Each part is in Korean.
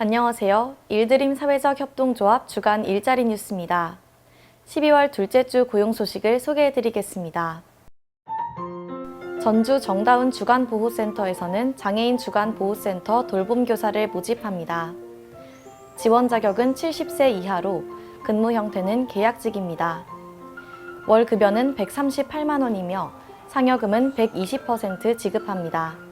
안녕하세요. 일드림 사회적 협동조합 주간 일자리 뉴스입니다. 12월 둘째 주 고용 소식을 소개해 드리겠습니다. 전주 정다운 주간보호센터에서는 장애인 주간보호센터 돌봄교사를 모집합니다. 지원 자격은 70세 이하로 근무 형태는 계약직입니다. 월 급여는 138만 원이며 상여금은 120% 지급합니다.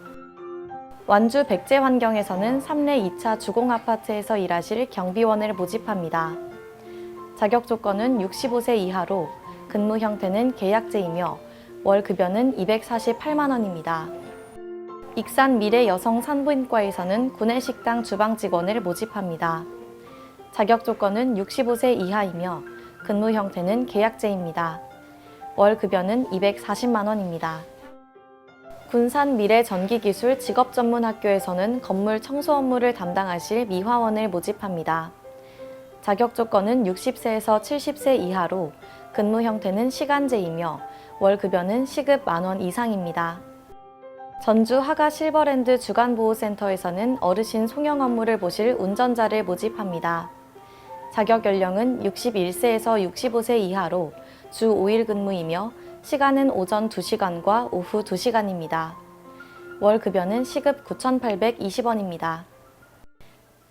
완주 백제 환경에서는 3례 2차 주공 아파트에서 일하실 경비원을 모집합니다. 자격 조건은 65세 이하로 근무 형태는 계약제이며 월 급여는 248만 원입니다. 익산 미래 여성 산부인과에서는 구내식당 주방 직원을 모집합니다. 자격 조건은 65세 이하이며 근무 형태는 계약제입니다. 월 급여는 240만 원입니다. 군산 미래 전기기술 직업전문학교에서는 건물 청소 업무를 담당하실 미화원을 모집합니다. 자격 조건은 60세에서 70세 이하로 근무 형태는 시간제이며 월 급여는 시급 만원 이상입니다. 전주 하가 실버랜드 주간보호센터에서는 어르신 송영 업무를 보실 운전자를 모집합니다. 자격 연령은 61세에서 65세 이하로 주 5일 근무이며 시간은 오전 2시간과 오후 2시간입니다. 월 급여는 시급 9,820원입니다.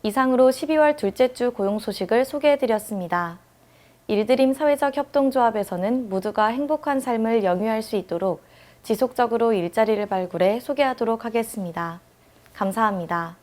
이상으로 12월 둘째 주 고용 소식을 소개해 드렸습니다. 일드림 사회적 협동조합에서는 모두가 행복한 삶을 영위할 수 있도록 지속적으로 일자리를 발굴해 소개하도록 하겠습니다. 감사합니다.